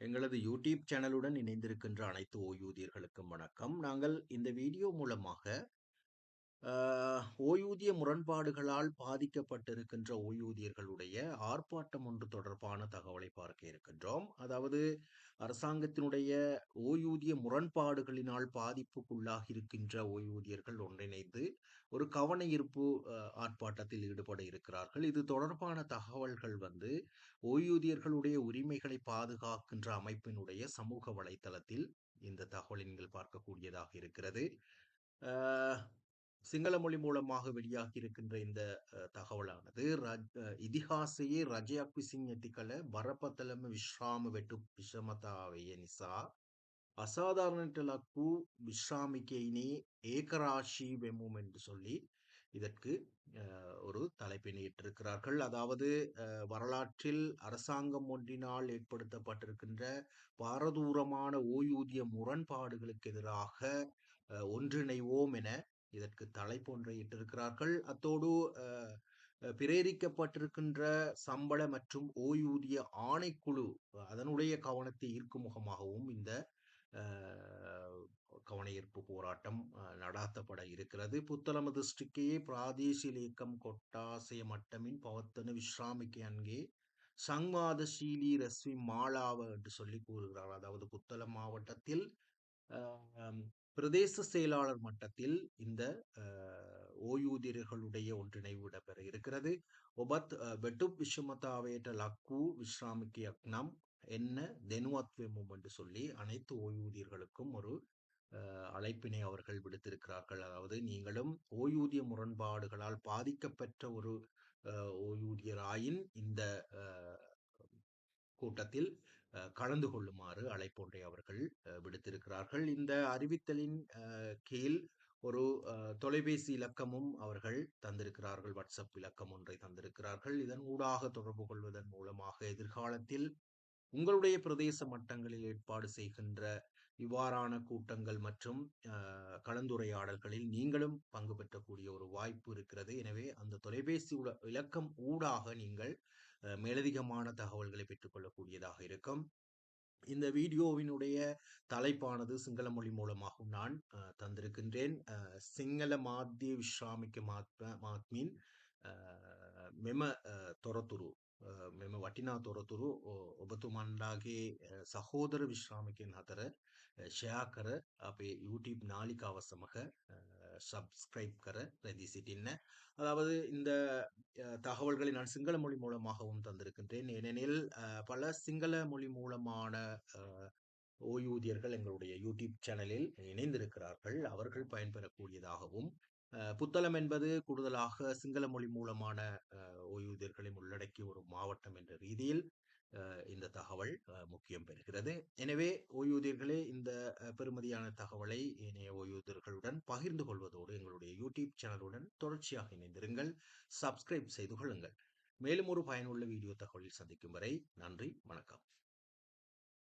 எங்களது யூடியூப் சேனலுடன் இணைந்திருக்கின்ற அனைத்து ஓய்வூதியர்களுக்கும் வணக்கம். நாங்கள் இந்த வீடியோ மூலமாக ஊதிய முரண்பாடுகளால் பாதிக்கப்பட்டிருக்கின்ற ஓய்வூதியர்களுடைய ஆர்ப்பாட்டம் ஒன்று தொடர்பான தகவலை பார்க்க இருக்கின்றோம். அதாவது அரசாங்கத்தினுடைய ஓய்வூதிய முரண்பாடுகளினால் பாதிப்புக்குள்ளாக இருக்கின்ற ஓய்வூதியர்கள் ஒன்றிணைந்து ஒரு கவன ஈர்ப்பு ஆர்ப்பாட்டத்தில் ஈடுபட இருக்கிறார்கள். இது தொடர்பான தகவல்கள் வந்து ஓய்வூதியர்களுடைய உரிமைகளை பாதுகாக்கின்ற அமைப்பினுடைய சமூக வலைத்தளத்தில் இந்த தகவலை நீங்கள் பார்க்கக்கூடியதாக இருக்கிறது. சிங்கள மொழி மூலமாக வெளியாகி இருக்கின்ற இந்த தகவலானது இதிகாசையே ரஜயாக்கு சிங்கத்திக்கல ಬರಪತಲಮ ವಿಶ್ರಾಮ ವೆಟ್ಟು ವಿಷಮತಾವೆಯ ನಿಸಾ அசாதாரணலக்கு விஸ்ராமிக்கையினே ஏகராஷி வெமும் என்று சொல்லி இதற்கு ஒரு தலைப்பினை நீட்டிருக்கிறார்கள் அதாவது வரலாற்றில் அரசாங்கம் ஒன்றினால் ஏற்படுத்தப்பட்டிருக்கின்ற பாரதூரமான ஓய்வூதிய முரண்பாடுகளுக்கு எதிராக ஒன்றிணைவோம் என இதற்கு தலை போன்ற இட்டிருக்கிறார்கள். அத்தோடு பிரேரிக்கப்பட்டிருக்கின்ற சம்பள மற்றும் ஓய்வூதிய ஆணைக்குழு அதனுடைய கவனத்தை ஈர்க்கும் முகமாகவும் இந்த கவனஈர்ப்பு போராட்டம் நடாத்தப்பட இருக்கிறது. புத்தளம திருஷ்டிக்கையே பிராதேசிலேக்கம் கொட்டாசய மட்டமின் பவத்தனு விஸ்ராமிக்கு அங்கே சங்வாத சங்வாதசீலி ரஸ்வி மாலாவ என்று சொல்லி கூறுகிறார். அதாவது புத்தளம் மாவட்டத்தில் பிரதேச செயலாளர் மட்டத்தில் இந்த ஓய்வூதியர்களுடைய ஒன்றிணைவு இடம்பெற இருக்கிறது. ஒபத் வெட்டுப் விஸ்வமதாவேட்ட லக்கு விஸ்ராமிக்கு அக்னம் என்ன தெனுவத்வெமும் என்று சொல்லி அனைத்து ஓய்வூதியர்களுக்கும் ஒரு அழைப்பினை அவர்கள் விடுத்திருக்கிறார்கள். அதாவது நீங்களும் ஓய்வூதிய முரண்பாடுகளால் பாதிக்கப்பெற்ற ஒரு ஓய்வூதியராயின் இந்த கூட்டத்தில் கலந்து கொள்ளுமாறு அழைப்பொன்றை அவர்கள் விடுத்திருக்கிறார்கள். இந்த அறிவித்தலின் கீழ் ஒரு தொலைபேசி இலக்கமும் அவர்கள் தந்திருக்கிறார்கள். வாட்ஸ்அப் இலக்கம் ஒன்றை தந்திருக்கிறார்கள். இதன் ஊடாக தொடர்பு கொள்வதன் மூலமாக எதிர்காலத்தில் உங்களுடைய பிரதேச மட்டங்களில் ஏற்பாடு செய்கின்ற இவ்வாறான கூட்டங்கள் மற்றும் கலந்துரையாடல்களில் நீங்களும் பங்கு பெற்றக்கூடிய ஒரு வாய்ப்பு இருக்கிறது. எனவே அந்த தொலைபேசி உல இலக்கம் ஊடாக நீங்கள் மேலதிகமான தகவல்களை பெற்றுக்கொள்ளக்கூடியதாக இருக்கும். இந்த வீடியோவினுடைய தலைப்பானது சிங்கள மொழி மூலமாகவும் நான் தந்திருக்கின்றேன். சிங்கள மாத்திய விஸ்ராமிக்க மாத்ம மாத்மின் මෙම තොරතුරු මෙම වටිනා තොරතුරු ඔබතුමන්ලාගේ සහෝදර විශ්‍රාමිකයන් හතර ෂෙයා කර අපේ YouTube නාලිකාව සමග சப்ஸ்கிரைப் கர ரெடி சிட்டின்ன அதாவது இந்த தகவல்களை நான் சிங்கள மொழி மூலமாகவும் தந்திருக்கின்றேன் ஏனெனில் பல சிங்கள மொழி மூலமான ஓய்வூதியர்கள் எங்களுடைய யூடியூப் சேனலில் இணைந்திருக்கிறார்கள். அவர்கள் பயன்பெறக்கூடியதாகவும் புத்தளம் என்பது கூடுதலாக சிங்கள மொழி மூலமான ஓய்வூதியர்களையும் உள்ளடக்கிய ஒரு மாவட்டம் என்ற ரீதியில் இந்த தகவல் முக்கியம் பெறுகிறது. எனவே ஓய்வூதியர்களே இந்த பெறுமதியான தகவலை இணைய ஓய்வூதியர்களுடன் பகிர்ந்து கொள்வதோடு எங்களுடைய யூடியூப் சேனலுடன் தொடர்ச்சியாக இணைந்திருங்கள். சப்ஸ்கிரைப் செய்து கொள்ளுங்கள். மேலும் ஒரு பயனுள்ள வீடியோ தகவலில் சந்திக்கும் வரை நன்றி, வணக்கம்.